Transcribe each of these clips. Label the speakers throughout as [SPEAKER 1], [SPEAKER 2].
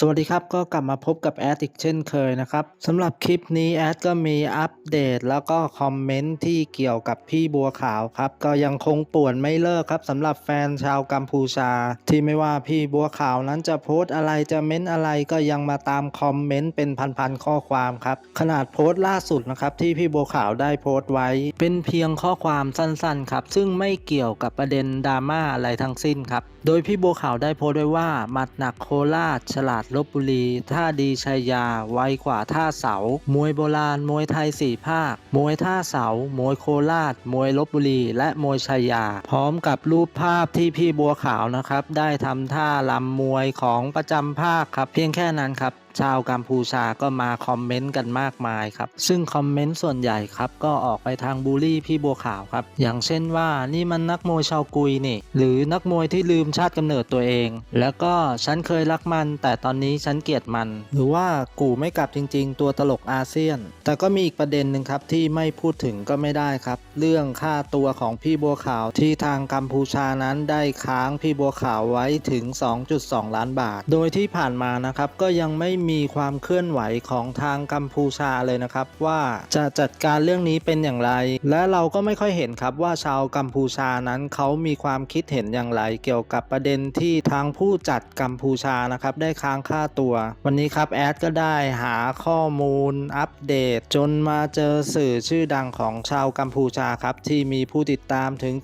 [SPEAKER 1] สวัสดีครับก็กลับมาพบกับแอดอีกเช่นเคยนะครับสำหรับคลิปนี้แอดก็มีอัปเดตแล้วก็คอมเมนต์ที่เกี่ยวกับพี่บัวขาวครับ ก็ยังคงป่วนไม่เลิกครับสำหรับแฟนชาวกัมพูชา ที่ไม่ว่าพี่บัวขาวนั้นจะโพสต์อะไรจะเม้นอะไรก็ยังมาตามคอมเมนต์เป็นพันๆข้อความครับขนาดโพสต์ล่าสุดนะครับที่พี่บัวขาวได้โพสต์ไว้ เป็นเพียงข้อความสั้นๆครับซึ่งไม่เกี่ยวกับประเด็นดราม่าอะไรทั้งสิ้นครับโดยพี่บัวขาวได้โพสต์ไว้ว่ามัดหนักโคราชฉลาดลบบุรี ท่าดีชัยยา ไวกว่าท่าเสา มวยโบราณ มวยไทยสี่ภาค มวยท่าเสา มวยโคราช มวยลบบุรี และมวยชัยยา พร้อมกับรูปภาพที่พี่บัวขาวนะครับ ได้ทำท่าลำมวยของประจำภาคครับ เพียงแค่นั้นครับ ชาวกัมพูชาก็มาคอมเมนต์กันมากมายครับ ซึ่งคอมเมนต์ส่วนใหญ่ครับก็ออกไปทางบูลลี่พี่บัวขาวครับ อย่างเช่นว่านี่มันนักมวยชาวกุยนี่ หรือนักมวยที่ลืมชาติกำเนิดตัวเอง แล้วก็ฉันเคยรักมัน แต่ตอนนี้ฉันเกลียดมัน หรือว่ากูไม่กลับจริง ๆ ตัวตลกอาเซียน แต่ก็มีอีกประเด็นหนึ่งครับที่ไม่พูดถึงก็ไม่ได้ครับ เรื่องค่าตัวของพี่บัวขาวที่ทางกัมพูชานั้นได้ค้างพี่บัวขาวไว้ถึง 2.2 ล้านบาท โดยที่ผ่านมานะครับก็ยังไม่มีมีความเคลื่อนไหวของทางกัมพูชาเลยนะครับว่าจะจัดการเรื่องนี้เป็นอย่างไร และเราก็ไม่ค่อยเห็นครับว่าชาวกัมพูชานั้นเขามีความคิดเห็นอย่างไร เกี่ยวกับประเด็นที่ทางผู้จัดกัมพูชานะครับได้ค้างค่าตัว วันนี้ครับแอดก็ได้หาข้อมูลอัปเดต จนมาเจอสื่อชื่อดังของชาวกัมพูชาครับที่มีผู้ติดตามถึง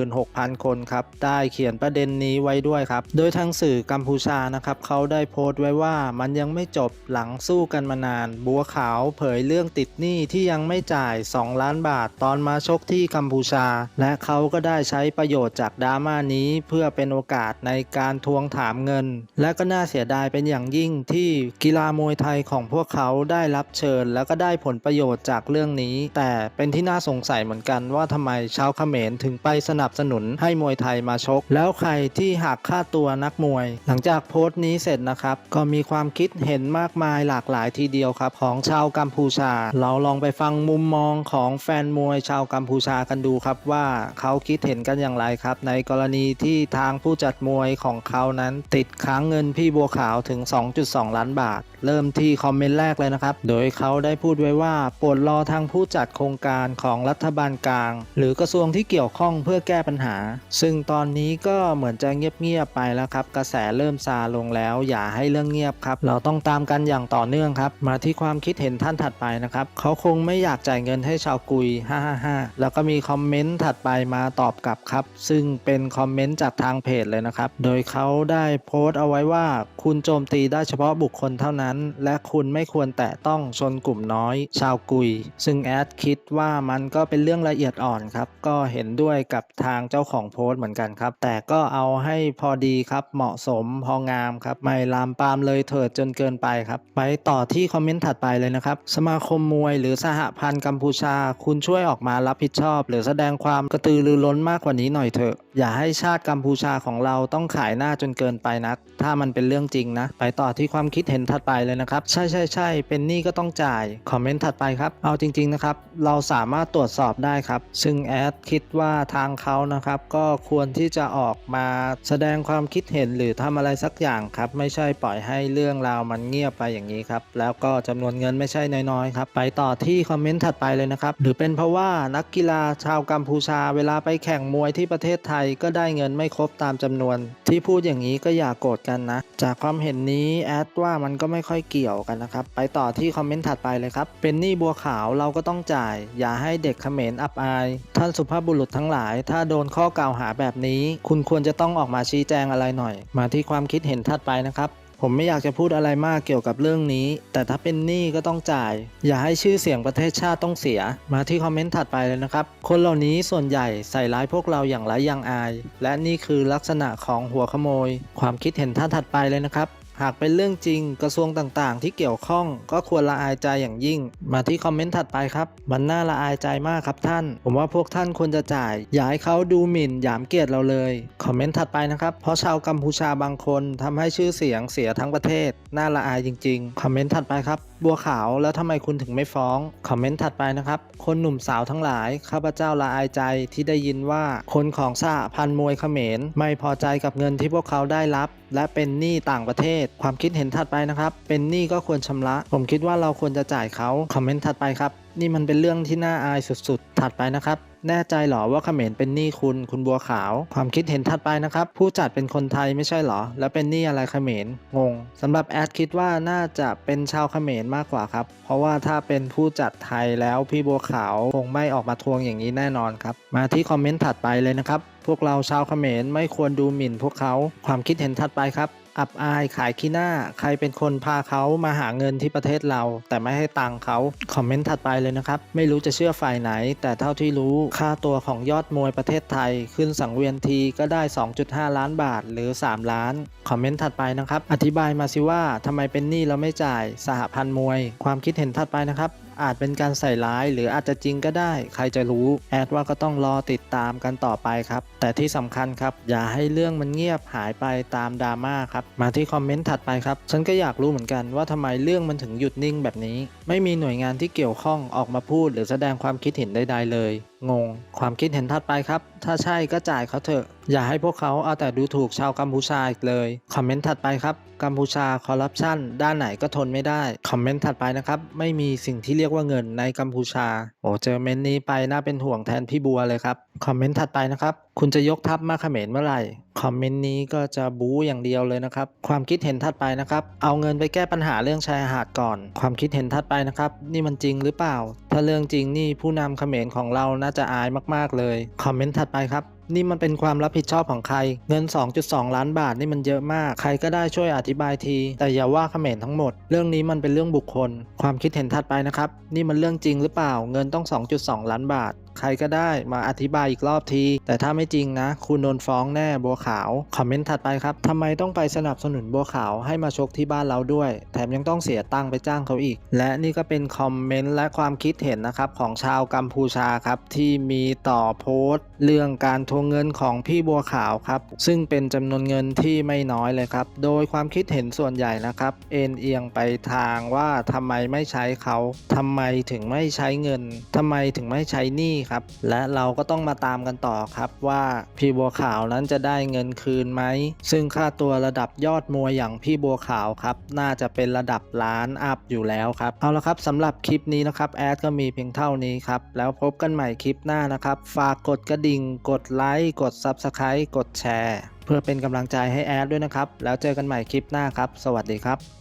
[SPEAKER 1] 76,000 คนครับได้เขียนประเด็นนี้ไว้ด้วยครับ โดยทางสื่อกัมพูชานะครับเขาได้โพสต์ไว้ว่ามันยังไม่จบหลังสู้กันมานาน บัวขาวเผยเรื่องติดหนี้ที่ยังไม่จ่าย 2 ล้านบาทตอนมาชกที่กัมพูชา และเขาก็ได้ใช้ประโยชน์จากดราม่านี้เพื่อเป็นโอกาสในการทวงถามเงิน และก็น่าเสียดายเป็นอย่างยิ่งที่กีฬามวยไทยของพวกเขาได้รับเชิญ แล้วก็ได้ผลประโยชน์จากเรื่องนี้ แต่เป็นที่น่าสงสัยเหมือนกันว่าทำไมชาวเขมรถึงไปสนับสนุนให้มวยไทยมาชก แล้วใครที่หักค่าตัวนักมวย หลังจากโพสต์นี้เสร็จนะครับ ก็มีความคิดเห็นห็นมากมายหลากหลายทีเดียวครับ ของชาวกัมพูชา เราลองไปฟังมุมมองของแฟนมวยชาวกัมพูชากันดูครับว่าเขาคิดเห็นกันอย่างไรครับ ในกรณีที่ทางผู้จัดมวยของเขานั้น ติดค้างเงินพี่บัวขาวถึง 2.2 ล้านบาท เริ่มที่คอมเมนต์แรกเลยนะครับ โดยเขาได้พูดไว้ว่าปรดรอทางผู้จัดโครงการของรัฐบาลกลาง หรือกระทรวงที่เกี่ยวข้องเพื่อแก้ปัญหา ซึ่งตอนนี้ก็เหมือนจะเงียบๆไปแล้วครับ กระแสเริ่มซาลงแล้ว อย่าให้เรื่องเงียบครับ เราต้องตามกันอย่างต่อเนื่องครับ มาที่ความคิดเห็นท่านถัดไปนะครับ เขาคงไม่อยากจ่ายเงินให้ชาวกุย 555 แล้วก็มีคอมเมนต์ถัดไปมาตอบกลับครับ ซึ่งเป็นคอมเมนต์จากทางเพจเลยนะครับ โดยเขาได้โพสต์เอาไว้ว่า คุณโจมตีได้เฉพาะบุคคลเท่านั้น และคุณไม่ควรแตะต้องชนกลุ่มน้อย ชาวกุย ซึ่งแอดคิดว่ามันก็เป็นเรื่องละเอียดอ่อนครับ ก็เห็นด้วยกับทางเจ้าของโพสต์เหมือนกันครับ แต่ก็เอาให้พอดีครับ เหมาะสม พองามครับ ไม่ลามปามเลยเถิดจนเกินไปครับ ไปต่อที่คอมเมนต์ถัดไปเลยนะครับ สมาคมมวยหรือสหพันธ์กัมพูชา คุณช่วยออกมารับผิดชอบ หรือแสดงความกระตือรือร้นมากกว่านี้หน่อยเถอะ อย่าให้ชาติกัมพูชาของเราต้องขายหน้าจนเกินไปนัก ถ้ามันเป็นเรื่องจริงนะ ไปต่อที่ความคิดเห็นถัดไปเลยนะครับ ใช่ใช่ใช่เป็นหนี้ก็ต้องจ่าย คอมเมนต์ถัดไปครับ เอาจริงๆนะครับ เราสามารถตรวจสอบได้ครับ ซึ่งแอดคิดว่าทางเขานะครับ ก็ควรที่จะออกมาแสดงความคิดเห็นหรือทำอะไรสักอย่างครับ ไม่ใช่ปล่อยให้เรื่องราวมันเงียบไปอย่างนี้ครับ แล้วก็จำนวนเงินไม่ใช่น้อยๆครับ ไปต่อที่คอมเมนต์ถัดไปเลยนะครับ หรือเป็นเพราะว่านักกีฬาชาวกัมพูชาเวลาไปแข่งมวยที่ประเทศไทยก็ได้เงินไม่ครบตามจำนวน ที่พูดอย่างนี้ก็อย่ากโกรธกันนะ จากความเห็นนี้แอดว่ามันก็ไม่ค่อยเกี่ยวกันนะครับ ไปต่อที่คอมเมนต์ถัดไปเลยครับ เป็นหนี้บัวขาวเราก็ต้องจ่าย อย่าให้เด็กเขมรอับอาย ท่านสุภาพบุรุษทั้งหลาย ถ้าโดนข้อกล่าวหาแบบนี้ คุณควรจะต้องออกมาชี้แจงอะไรหน่อย มาที่ความคิดเห็นถัดไปนะครับ ผมไม่อยากจะพูดอะไรมากเกี่ยวกับเรื่องนี้ แต่ถ้าเป็นหนี้ก็ต้องจ่าย อย่าให้ชื่อเสียงประเทศชาติต้องเสีย มาที่คอมเมนต์ถัดไปเลยนะครับ คนเหล่านี้ส่วนใหญ่ใส่ร้ายพวกเราอย่างไร้ยางอาย และนี่คือลักษณะของหัวขโมย ความคิดเห็นท่านถัดไปเลยนะครับ หากเป็นเรื่องจริงกระทรวงต่างๆ ที่เกี่ยวข้องก็ควรละอายใจอย่างยิ่ง มาที่คอมเมนต์ถัดไปครับ มันน่าละอายใจมากครับท่าน ผมว่าพวกท่านควรจะจ่าย อย่าให้เขาดูหมิ่นหยามเกียรติเราเลย คอมเมนต์ถัดไปนะครับ เพราะชาวกัมพูชาบางคนทำให้ชื่อเสียงเสียทั้งประเทศ น่าละอายจริง ๆ คอมเมนต์ถัดไปครับ บัวขาวแล้วทำไมคุณถึงไม่ฟ้อง คอมเมนต์ถัดไปนะครับ คนหนุ่มสาวทั้งหลาย ข้าพเจ้าละอายใจที่ได้ยินว่า คนของสหพันธ์มวยเขมร ไม่พอใจกับเงินที่พวกเขาได้รับ และเป็นหนี้ต่างประเทศ ความคิดเห็นถัดไปนะครับ เป็นหนี้ก็ควรชำระ ผมคิดว่าเราควรจะจ่ายเขา คอมเมนต์ถัดไปครับนี่มันเป็นเรื่องที่น่าอายสุดๆ ถัดไปนะครับ แน่ใจเหรอว่าเขมรเป็นหนี้คุณ คุณบัวขาว ความคิดเห็นถัดไปนะครับ ผู้จัดเป็นคนไทยไม่ใช่เหรอ แล้วเป็นหนี้อะไรเขมรงงสำหรับแอดคิดว่าน่าจะเป็นชาวเขมรมากกว่าครับ เพราะว่าถ้าเป็นผู้จัดไทยแล้วพี่บัวขาวคงไม่ออกมาทวงอย่างนี้แน่นอนครับ มาที่คอมเมนต์ถัดไปเลยนะครับ พวกเราชาวเขมรไม่ควรดูหมิ่นพวกเขา ความคิดเห็นถัดไปครับ อับอายขายขี้หน้า ใครเป็นคนพาเขามาหาเงินที่ประเทศเรา แต่ไม่ให้ตังค์เขาคอมเมนต์ถัดไปเลยนะครับ ไม่รู้จะเชื่อฝ่ายไหน แต่เท่าที่รู้ค่าตัวของยอดมวยประเทศไทย ขึ้นสังเวียนทีก็ได้ 2.5 ล้านบาทหรือ 3 ล้านคอมเมนต์ถัดไปนะครับ อธิบายมาสิว่าทำไมเป็นหนี้เราไม่จ่ายสหพันธ์มวย ความคิดเห็นถัดไปนะครับ อาจเป็นการใส่ร้าย หรืออาจจะจริงก็ได้ ใครจะรู้ แอดว่าก็ต้องรอติดตามกันต่อไปครับ แต่ที่สำคัญครับ อย่าให้เรื่องมันเงียบหายไปตามดราม่าครับ มาที่คอมเมนต์ถัดไปครับ ฉันก็อยากรู้เหมือนกันว่าทำไมเรื่องมันถึงหยุดนิ่งแบบนี้ ไม่มีหน่วยงานที่เกี่ยวข้องออกมาพูด หรือแสดงความคิดเห็นใดๆเลย งง ความคิดเห็นถัดไปครับ ถ้าใช่ก็จ่ายเขาเถอะ อย่าให้พวกเขาเอาแต่ดูถูกชาวกัมพูชาอีกเลย คอมเมนต์ถัดไปครับ กัมพูชาคอร์รัปชันด้านไหนก็ทนไม่ได้ คอมเมนต์ถัดไปนะครับ ไม่มีสิ่งที่เรียกว่าเงินในกัมพูชา โอ้เจอเมนต์นี้ไปน่าเป็นห่วงแทนพี่บัวเลยครับ คอมเมนต์ถัดไปนะครับ คุณจะยกทัพมาเขมรเมื่อไหร่ คอมเมนต์นี้ก็จะบู๊อย่างเดียวเลยนะครับ ความคิดเห็นถัดไปนะครับ เอาเงินไปแก้ปัญหาเรื่องชายหาดก่อน ความคิดเห็นถัดไปนะครับ นี่มันจริงหรือเปล่าถ้าเรื่องจริงนี่ผู้นำเขมรของเราน่าจะอายมากๆเลย คอมเมนต์ถัดไปครับ นี่มันเป็นความรับผิดชอบของใคร เงิน 2.2 ล้านบาทนี่มันเยอะมาก ใครก็ได้ช่วยอธิบายที แต่อย่าว่าเขมรทั้งหมด เรื่องนี้มันเป็นเรื่องบุคคล ความคิดเห็นถัดไปนะครับ นี่มันเรื่องจริงหรือเปล่า เงินต้อง 2.2 ล้านบาท ใครก็ได้มาอธิบายอีกรอบที แต่ถ้าไม่จริงนะ คุณโดนฟ้องแน่บัวขาว คอมเมนต์ถัดไปครับทำไมต้องไปสนับสนุนบัวขาวให้มาชกที่บ้านเราด้วย แถมยังต้องเสียตังค์ไปจ้างเขาอีก และนี่ก็เป็นคอมเมนต์และความคิดเห็นนะครับของชาวกัมพูชาครับที่มีต่อโพสต์ เรื่องการทวงเงินของพี่บัวขาวครับ ซึ่งเป็นจำนวนเงินที่ไม่น้อยเลยครับ โดยความคิดเห็นส่วนใหญ่นะครับ เอ็นเอียงไปทางว่าทำไมไม่ใช้เขาทำไมถึงไม่ใช้เงินทำไมถึงไม่ใช้หนี้ครับ และเราก็ต้องมาตามกันต่อครับว่าพี่บัวขาวนั้นจะได้เงินคืนไหม ซึ่งค่าตัวระดับยอดมวยอย่างพี่บัวขาวครับ น่าจะเป็นระดับล้านอัพอยู่แล้วครับ เอาละครับสำหรับคลิปนี้นะครับแอดก็มีเพียงเท่านี้ครับ แล้วพบกันใหม่คลิปหน้านะครับ ฝากกดกระดิ่ง กดไลค์ กด Subscribe กดแชร์ เพื่อเป็นกำลังใจให้แอดด้วยนะครับ แล้วเจอกันใหม่คลิปหน้าครับ สวัสดีครับ